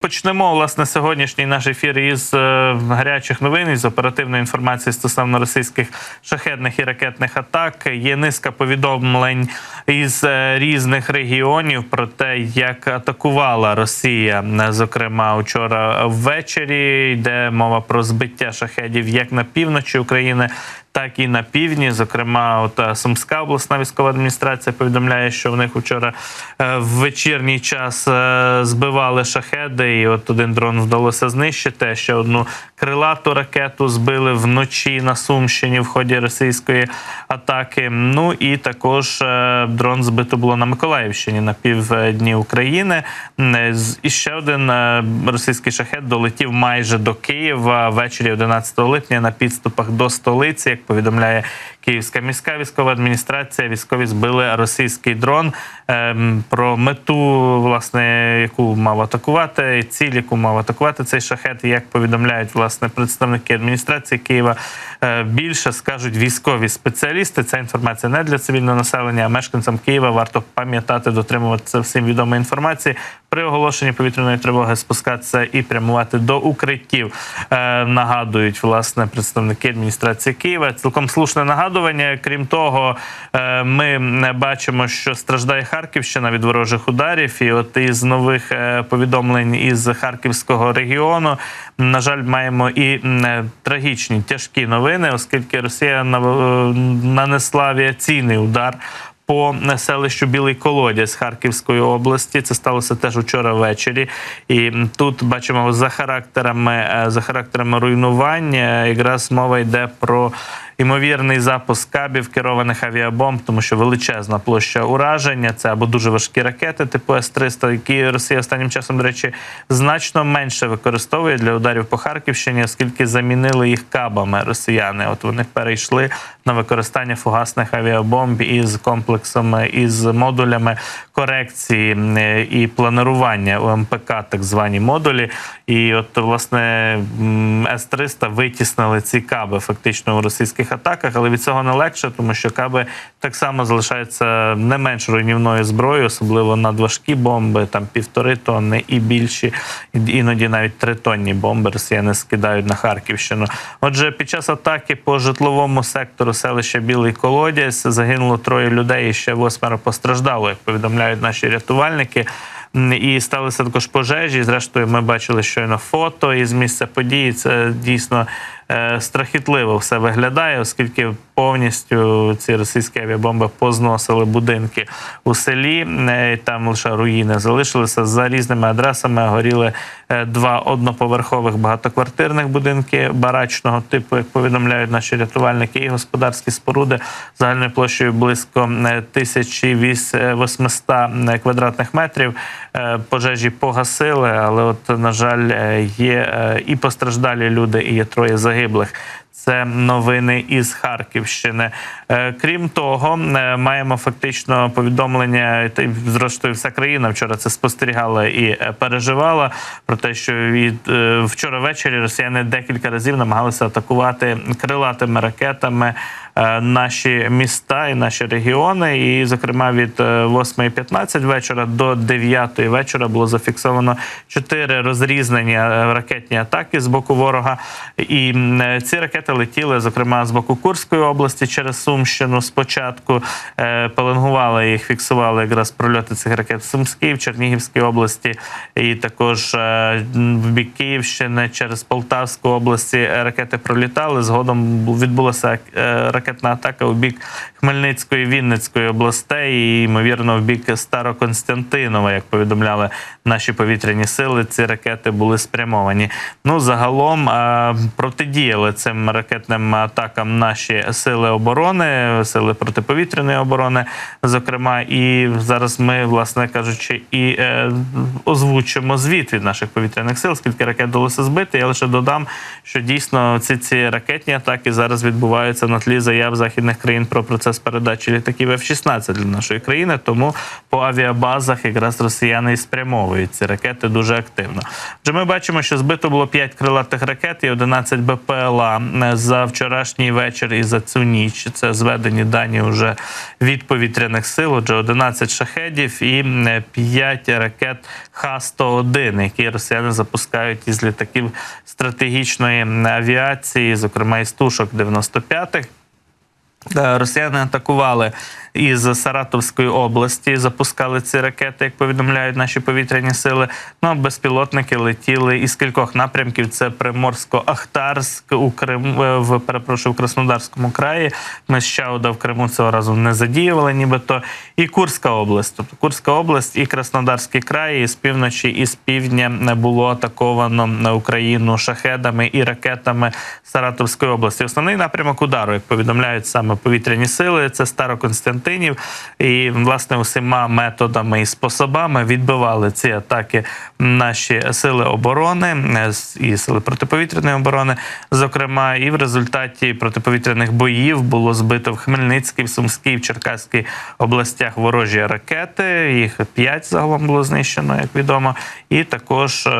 Почнемо власне сьогоднішній наш ефір із е, гарячих новин із оперативної інформації стосовно російських шахетних і ракетних атак. Є низка повідомлень із е, різних регіонів про те, як атакувала Росія. Е, Зокрема, вчора ввечері йде мова про збиття шахедів як на півночі України. Так і на півдні, зокрема, от е, Сумська обласна військова адміністрація повідомляє, що в них вчора е, в вечірній час е, збивали шахеди, і от один дрон вдалося знищити. Ще одну крилату ракету збили вночі на Сумщині в ході російської атаки. Ну і також дрон збито було на Миколаївщині на півдні України. І ще один російський шахет долетів майже до Києва ввечері 11 липня на підступах до столиці. Повідомляє Київська міська військова адміністрація, військові збили російський дрон. Ем, Про мету, власне, яку мав атакувати, ціль, яку мав атакувати цей шахет, як повідомляють власне представники адміністрації Києва, е, більше скажуть військові спеціалісти. Ця інформація не для цивільного населення, а мешканцям Києва варто пам'ятати, дотримуватися всім відомої інформації. При оголошенні повітряної тривоги спускатися і прямувати до укриттів. Е, нагадують власне представники адміністрації Києва. Цілком слушне нагадування. Крім того, е, ми не бачимо, що страждає Харківщина від ворожих ударів. І от із нових е, повідомлень із харківського регіону, на жаль, маємо і е, трагічні тяжкі новини, оскільки Росія е, нанесла авіаційний удар по селищу Білий Колодязь Харківської області. Це сталося теж вчора ввечері. І тут бачимо за характерами е, за характерами руйнувань. е, Якраз мова йде про імовірний запуск кабів керованих авіабомб, тому що величезна площа ураження. Це або дуже важкі ракети, типу С-300, які Росія останнім часом, до речі, значно менше використовує для ударів по Харківщині, оскільки замінили їх кабами росіяни. От вони перейшли на використання фугасних авіабомб із комплексами, із модулями корекції е, і планування УМПК, так звані модулі. І от власне С-300 витіснили ці каби фактично у російських атаках, але від цього не легше, тому що каби так само залишаються не менш руйнівною зброєю, особливо надважкі бомби, там півтори тонни і більші, іноді навіть тритонні бомби росіяни скидають на Харківщину. Отже, під час атаки по житловому сектору селища Білий Колодязь загинуло троє людей, і ще восьмеро постраждало, як повідомляють наші рятувальники. І сталися також пожежі. Зрештою, ми бачили щойно фото із місця події. Це дійсно страхітливо все виглядає, оскільки повністю ці російські авіабомби позносили будинки у селі. Е, Там лише руїни залишилися за різними адресами. Горіли е, два одноповерхових багатоквартирних будинки барачного типу, як повідомляють наші рятувальники, і господарські споруди загальною площею близько е, 1800 квадратних метрів. Е, Пожежі погасили, але от на жаль, е, є е, і постраждалі люди, і є троє загиблих. Це новини із Харківщини. Е, Крім того, е, маємо фактично повідомлення, та зрештою вся країна вчора це спостерігала і е, переживала про те, що від вчора ввечері росіяни декілька разів намагалися атакувати крилатими ракетами наші міста і наші регіони. І, зокрема, від е, 8.15 вечора до 9 вечора було зафіксовано чотири розрізнені е, ракетні атаки з боку ворога. І е, ці ракети летіли, зокрема, з боку Курської області через Сумщину. Спочатку е, пеленгували їх, фіксували якраз прольоти цих ракет в Сумській, в Чернігівській області, і також е, в бік Київщини через Полтавську області е, ракети пролітали. Згодом бу- відбулася е, ракетна атака у бік Хмельницької, Вінницької областей, і ймовірно в бік Староконстантинова, як повідомляли наші повітряні сили. Ці ракети були спрямовані. Ну загалом протидіяли цим ракетним атакам наші сили оборони, сили протиповітряної оборони. Зокрема, і зараз ми, власне кажучи, і е, озвучимо звіт від наших повітряних сил, скільки ракет вдалося збити. Я лише додам, що дійсно ці ці ракетні атаки зараз відбуваються на тлі заяв західних країн про процес передачі літаків F-16 для нашої країни. Тому по авіабазах якраз росіяни і спрямовують ці ракети дуже активно. Отже, ми бачимо, що збито було 5 крилатих ракет і 11 БПЛА за вчорашній вечір і за цю ніч. Це зведені дані вже від повітряних сил. Отже, 11 шахедів і 5 ракет Х-101, які росіяни запускають із літаків стратегічної авіації, зокрема із тушок 95-х. Е, Росіяни атакували із Саратовської області, запускали ці ракети, як повідомляють наші повітряні сили. Ну безпілотники летіли із кількох напрямків. Це Приморсько-Ахтарськ у Крим е, в перепрошую в Краснодарському краї. Ми з Чауда в Криму цього разу не задіювали, нібито і Курська область. Тобто Курська область і Краснодарський край, і з півночі і з півдня не було атаковано на Україну шахедами і ракетами Саратовської області. Основний напрямок удару, як повідомляють саме повітряні сили, це Староконстантинів. І власне усіма методами і способами відбивали ці атаки наші сили оборони е, і сили протиповітряної оборони. Зокрема, і в результаті протиповітряних боїв було збито в Хмельницькій, в Сумській, в Черкаській областях ворожі ракети. Їх п'ять загалом було знищено, як відомо. І також е,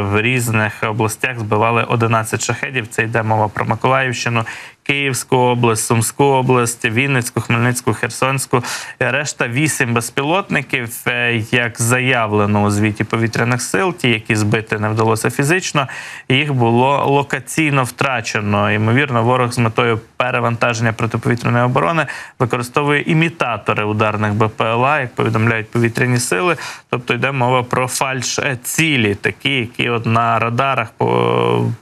в різних областях збивали 11 шахедів. Це йде мова про Миколаївщину. Київську область, Сумську область, Вінницьку, Хмельницьку, Херсонську. Е, Решта вісім безпілотників, е, як заявлено у звіті повітряних сил, ті, які збити не вдалося фізично, їх було локаційно втрачено. Ймовірно, ворог з метою перевантаження протиповітряної оборони використовує імітатори ударних БПЛА, як повідомляють повітряні сили. Тобто йде мова про фальш е, цілі, такі, які от на радарах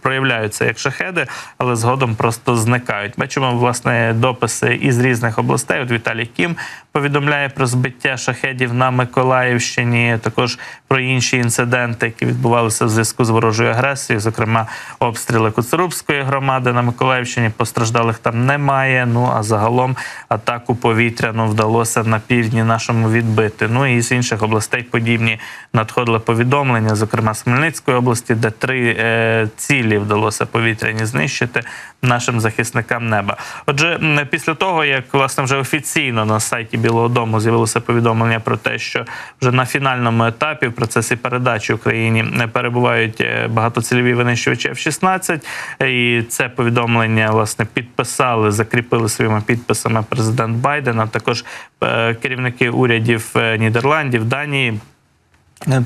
проявляються як шахеди, але згодом просто зникають. Бачимо власне дописи із різних областей. От Віталій Кім повідомляє про збиття шахедів на Миколаївщині, також про інші інциденти, які відбувалися в зв'язку з ворожою агресією, зокрема обстріли Коцерубської громади на Миколаївщині. Постраждалих там немає. Ну а загалом атаку повітряну вдалося на півдні нашому відбити. Ну і з інших областей подібні надходили повідомлення, зокрема з Хмельницької області, де три е, цілі вдалося повітряні знищити нашим захисникам неба. Отже, після того як власне вже офіційно на сайті Білого Дому з'явилося повідомлення про те, що вже на фінальному етапі в процесі передачі Україні не перебувають е, багатоцільові винищувачі F-16, і це повідомлення власне підписали, закріпили своїми підписами президент Байден, а також е, керівники урядів е, Нідерландів, Данії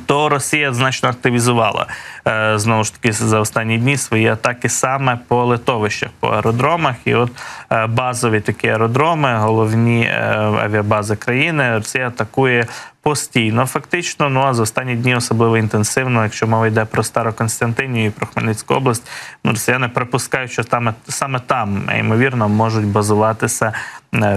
то Росія значно активізувала е, знову ж таки за останні дні свої атаки саме по литовищах, по аеродромах. І от е, базові такі аеродроми, головні е, авіабази країни, Росія атакує постійно, фактично. Ну а за останні дні особливо інтенсивно, якщо мова йде про Староконстантинію і про Хмельницьку область, ну росіяни припускають, що там саме там ймовірно можуть базуватися е,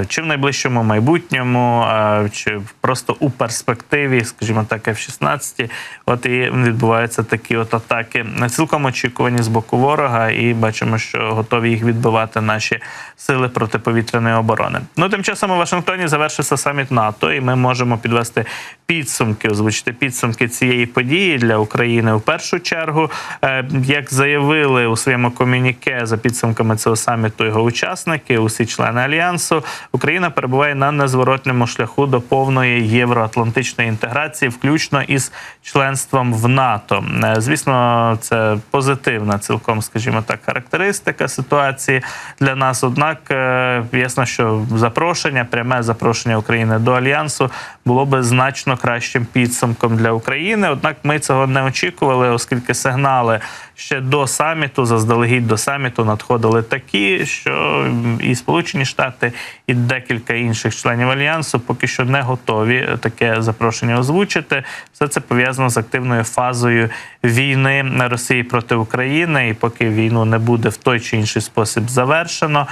чи в найближчому майбутньому, е, чи просто у перспективі, скажімо так, F-16. От і відбуваються такі от атаки цілком очікувані з боку ворога, і бачимо, що готові їх відбивати наші сили протиповітряної оборони. Ну тим часом у Вашингтоні завершився саміт НАТО, і ми можемо підвести підсумки, озвучити підсумки цієї події для України в першу чергу. Е, Як заявили у своєму комюніке за підсумками цього саміту його учасники, усі члени альянсу, Україна перебуває на незворотньому шляху до повної євроатлантичної інтеграції, включно із членством в НАТО. Е, Звісно, це позитивна, цілком, скажімо так, характеристика ситуації для нас. Однак е, ясно, що запрошення, пряме запрошення України до альянсу було би значно кращим підсумком для України. Однак ми цього не очікували, оскільки сигнали ще до саміту, заздалегідь до саміту надходили такі, що і Сполучені Штати, і декілька інших членів альянсу поки що не готові таке запрошення озвучити. Все це пов'язано з активною фазою війни Росії проти України. І поки війну не буде в той чи інший спосіб завершено,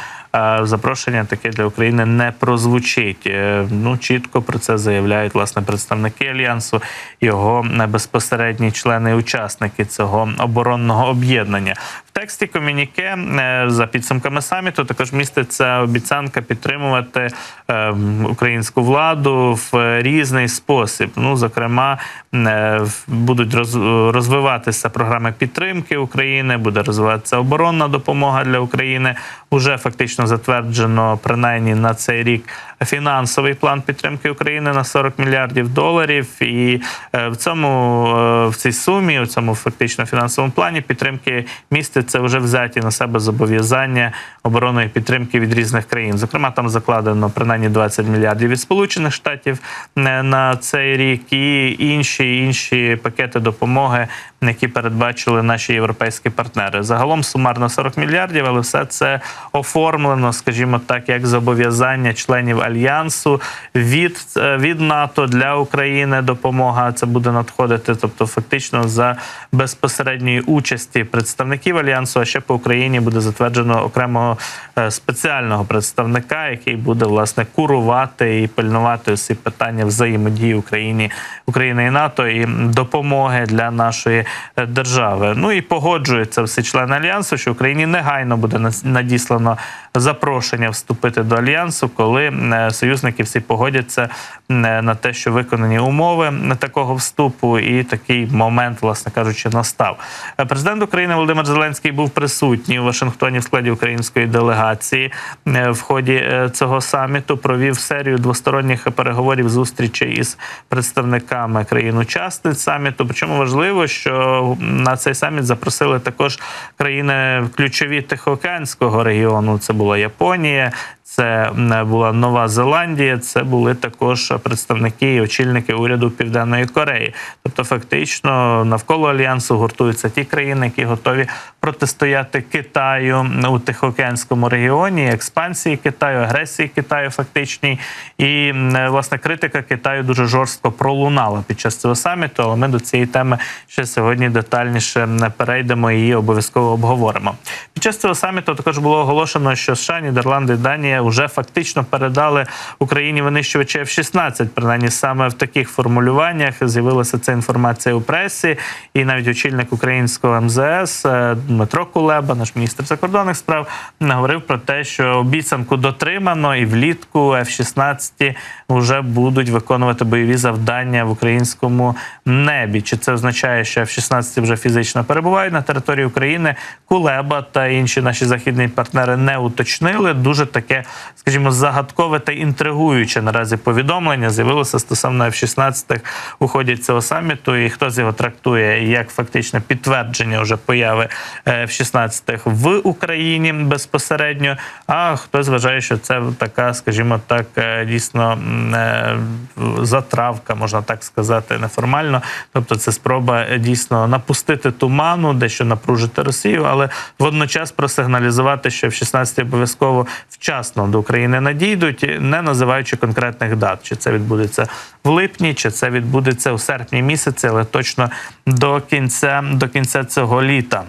запрошення таке для України не прозвучить. Е, Ну чітко про це заявляють власне представники альянсу, його безпосередні члени і учасники цього оборонного об'єднання. Тексті комюніке е, за підсумками саміту також міститься обіцянка підтримувати е, українську владу в різний спосіб. Ну, зокрема, е, будуть роз- розвиватися програми підтримки України, буде розвиватися оборонна допомога для України. Уже фактично затверджено принаймні на цей рік фінансовий план підтримки України на 40 мільярдів доларів. І в цьому в цій сумі, у цьому фактично фінансовому плані підтримки містяться вже взяті на себе зобов'язання оборонної підтримки від різних країн. Зокрема, там закладено принаймні 20 мільярдів від Сполучених Штатів е, на цей рік, і інші інші пакети допомоги, які передбачили наші європейські партнери. Загалом сумарно 40 мільярдів, але все це оформлено, скажімо так, як зобов'язання членів альянсу від, е, від НАТО для України допомога. Це буде надходити, тобто фактично за безпосередньої участі представників альянсу. А ще по Україні буде затверджено окремого е, спеціального представника, який буде власне курувати і пильнувати усі питання взаємодії Україні, України і НАТО і допомоги для нашої е, держави. Ну і погоджуються всі члени альянсу, що Україні негайно буде надіслано запрошення вступити до альянсу, коли е, союзники всі погодяться на те, що виконані умови такого вступу, і такий момент, власне кажучи, настав. Президент України Володимир Зеленський був присутній у Вашингтоні в складі української делегації е, в ході е, цього саміту. Провів серію двосторонніх переговорів зустрічей із представниками країн-учасниць саміту. Причому важливо, що на цей саміт запросили також країни ключові Тихоокеанського регіону. Це була Японія. Це була Нова Зеландія, це були також представники і очільники уряду Південної Кореї. Тобто, фактично, навколо альянсу гуртуються ті країни, які готові протистояти Китаю у Тихоокеанському регіоні, експансії Китаю, агресії Китаю, фактичній. І власне критика Китаю дуже жорстко пролунала під час цього саміту. Але ми до цієї теми ще сьогодні детальніше м, перейдемо і її обов'язково обговоримо. Під час цього саміту також було оголошено, що США, Нідерланди, Данія вже фактично передали Україні винищувачі F-16. Принаймні саме в таких формулюваннях з'явилася ця інформація у пресі, і навіть очільник українського МЗС е, Дмитро Кулеба, наш міністр закордонних справ, говорив про те, що обіцянку дотримано, і влітку F-16 вже будуть виконувати бойові завдання в українському небі. Чи це означає, що F-16 вже фізично перебувають на території України? Кулеба та інші наші західні партнери не уточнили. Дуже таке, скажімо, загадкове та інтригуюче наразі повідомлення з'явилося стосовно F-16 у ході цього саміту. І хтось його трактує як фактичне підтвердження вже появи е, F-16 в Україні безпосередньо. А хтось вважає, що це така, скажімо так, е, дійсно е, затравка, можна так сказати, неформально. Тобто, це спроба дійсно напустити туману, дещо напружити Росію, але водночас просигналізувати, що в 16 обов'язково вчасно до України надійдуть, не називаючи конкретних дат, чи це відбудеться в липні, чи це відбудеться у серпні місяці, але точно до кінця до кінця цього літа.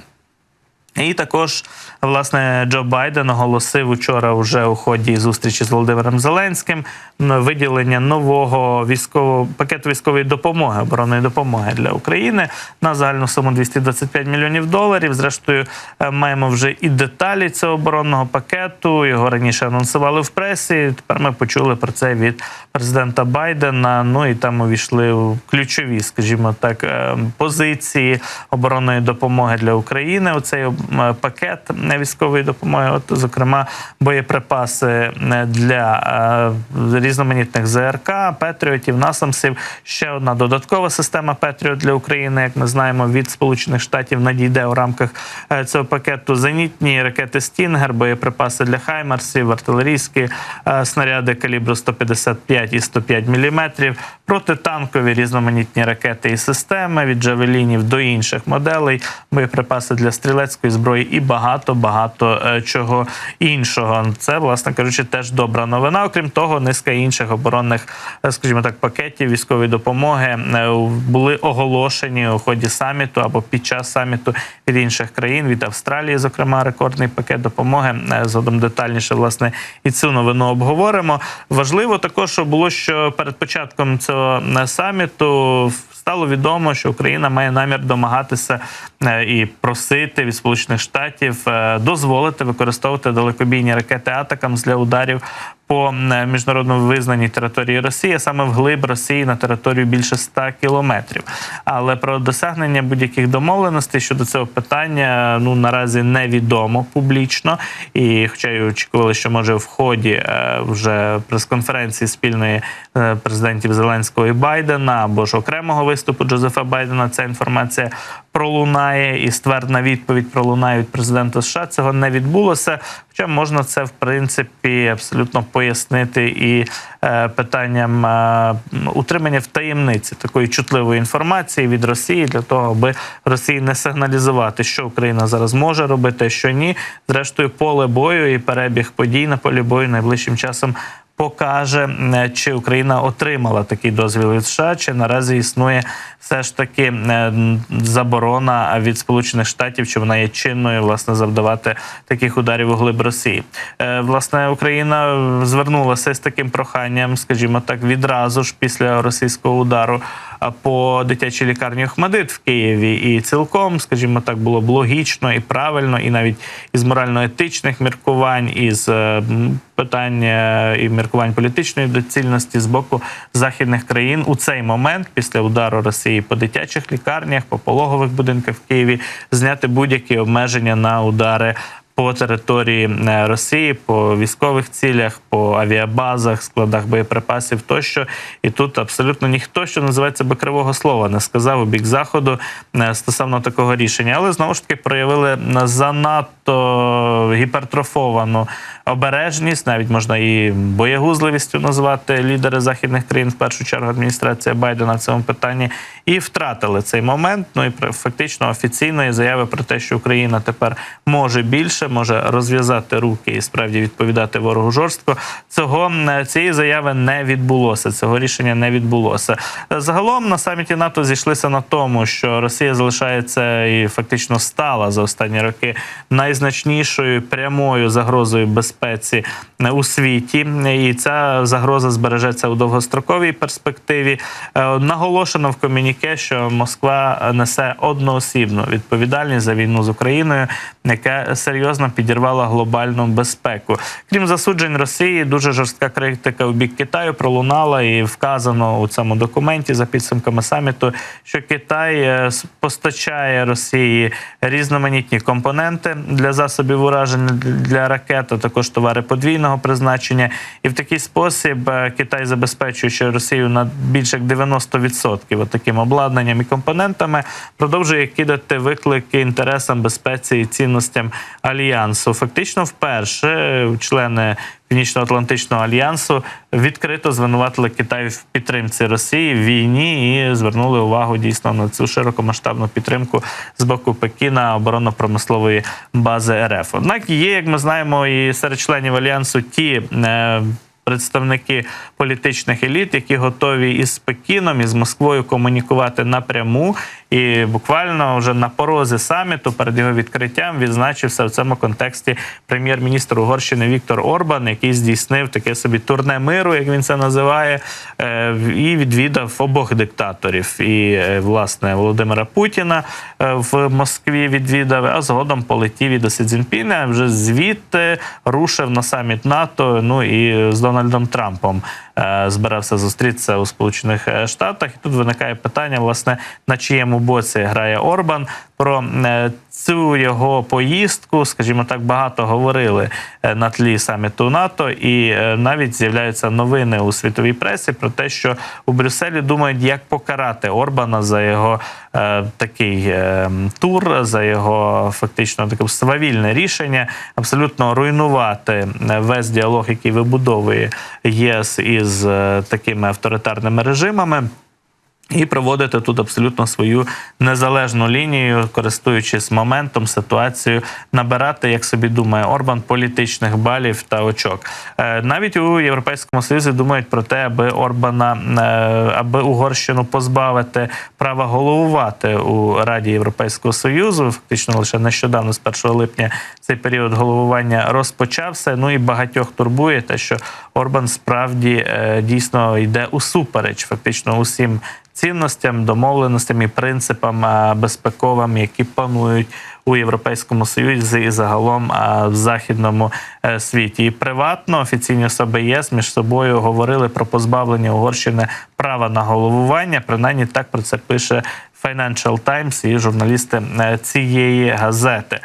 І також власне Джо Байден оголосив учора, вже у ході зустрічі з Володимиром Зеленським, виділення нового військового пакету військової допомоги, оборонної допомоги для України на загальну суму 225 мільйонів доларів. Зрештою, е, маємо вже і деталі цього оборонного пакету. Його раніше анонсували в пресі. Тепер ми почули про це від президента Байдена. Ну і там увійшли ключові, скажімо так, е, позиції оборонної допомоги для України. У цей об- м, пакет військової допомоги, от зокрема боєприпаси для е, різноманітних ЗРК, Петріотів, Насамсів. Ще одна додаткова система Петріот для України, як ми знаємо, від Сполучених Штатів надійде у рамках е, цього пакету. Зенітні ракети Стінгер, боєприпаси для Хаймарсів, артилерійські е, снаряди калібру 155 і 105 мм, протитанкові різноманітні ракети і системи від джавелінів до інших моделей, боєприпаси для стрілецької зброї і багато багато е, чого іншого. Це, власне кажучи, теж добра новина. Окрім того, низка інших оборонних, е, скажімо так, пакетів військової допомоги е, були оголошені у ході саміту або під час саміту від інших країн, від Австралії, зокрема, рекордний пакет допомоги. Згодом детальніше власне і цю новину обговоримо. Важливо також було, що перед початком цього саміту стало відомо, що Україна має намір домагатися і просити від Сполучених Сполучених Штатів е, дозволити використовувати далекобійні ракети Атакамс для ударів по міжнародно визнаній території Росії, а саме вглиб Росії на територію більше 100 кілометрів. Але про досягнення будь-яких домовленостей щодо цього питання ну наразі невідомо публічно. І, хоча й очікували, що може в ході е, вже прес-конференції спільної е, президентів Зеленського і Байдена або ж окремого виступу Джозефа Байдена, ця інформація пролунає і ствердна відповідь пролунає від президента США. Цього не відбулося. Хоча можна це в принципі абсолютно пояснити і е, питанням е, утримання в таємниці такої чутливої інформації від Росії для того, аби Росії не сигналізувати, що Україна зараз може робити, що ні. Зрештою, поле бою і перебіг подій на полі бою найближчим часом. Покаже, е, чи Україна отримала такий дозвіл від США, чи наразі існує все ж таки е, заборона від Сполучених Штатів, чи вона є чинною власне завдавати таких ударів у глиб Росії. Е, Власне, Україна звернулася з таким проханням, скажімо так, відразу ж після російського удару по дитячій лікарні Охмадит в Києві, і цілком, скажімо так, було б логічно і правильно, і навіть із морально-етичних міркувань, із е, м, питань е, і міркувань політичної доцільності з боку західних країн у цей момент, після удару Росії по дитячих лікарнях, по пологових будинках в Києві, зняти будь-які обмеження на удари. По території е, Росії, по військових цілях, по авіабазах, складах боєприпасів тощо, і тут абсолютно ніхто, що називається би кривого слова, не сказав у бік заходу е, стосовно такого рішення, але знову ж таки проявили занадто гіпертрофовану обережність, навіть можна і боєгузливістю назвати лідери західних країн, в першу чергу адміністрація Байдена в цьому питанні, і втратили цей момент. Ну і фактично офіційної заяви про те, що Україна тепер може більше, може розв'язати руки і справді відповідати ворогу жорстко. Цього цієї заяви не відбулося. Цього рішення не відбулося. Загалом на саміті НАТО зійшлися на тому, що Росія залишається і фактично стала за останні роки найзначнішою прямою загрозою безпеці е, у світі, і ця загроза збережеться у довгостроковій перспективі. Е, Наголошено в комюніке, що Москва несе одноосібну відповідальність за війну з Україною, яка серйозно підірвала глобальну безпеку. Крім засуджень Росії, дуже жорстка критика у бік Китаю пролунала і вказано у цьому документі за підсумками саміту, що Китай е, постачає Росії різноманітні компоненти для засобів ураження для ракет, а також товари подвійного призначення. І в такий спосіб е, Китай забезпечуючи Росію на більше як 90% таким обладнанням і компонентами, продовжує кидати виклики інтересам безпеці і цінностям альянсу. Фактично, вперше е, члени Північно-Атлантичного альянсу відкрито звинуватили Китай в підтримці Росії в війні і звернули увагу дійсно на цю широкомасштабну підтримку з боку Пекіна оборонно-промислової бази РФ. Однак є, як ми знаємо, і серед членів альянсу ті. Представники політичних еліт, які готові із Пекіном і з Москвою комунікувати напряму, і буквально вже на порозі саміту перед його відкриттям відзначився в цьому контексті прем'єр-міністр Угорщини Віктор Орбан, який здійснив таке собі турне миру, як він це називає, е, і відвідав обох диктаторів. І е, власне Володимира Путіна е, в Москві відвідав, а згодом полетів і до Сі Вже звідти рушив на саміт НАТО. Ну і з Дональдом Трампом е, збирався зустрітися у Сполучених е, Штатах. І тут виникає питання, власне, на чиєму боці грає Орбан. Про е, цю його поїздку, скажімо так, багато говорили е, на тлі саміту НАТО, і е, навіть з'являються новини у світовій пресі про те, що у Брюсселі думають, як покарати Орбана за його е, такий е, тур, за його фактично таке свавільне рішення, абсолютно руйнувати е, весь діалог, який вибудовує ЄС із такими авторитарними режимами. І проводити тут абсолютно свою незалежну лінію, користуючись моментом, ситуацією, набирати, як собі думає Орбан, політичних балів та очок. Е, Навіть у Європейському Союзі думають про те, аби Орбана, е, аби Угорщину позбавити права головувати у Раді Європейського Союзу. Фактично лише нещодавно, з 1 липня, цей період головування розпочався. Ну і багатьох турбує те, що Орбан справді е, дійсно йде усупереч, фактично усім цінностям, домовленостям і принципам безпековим, які панують у Європейському Союзі і загалом в західному е, світі. І приватно офіційні особи ЄС між собою говорили про позбавлення Угорщини права на головування. Принаймні так про це пише Financial Times і журналісти е, цієї газети.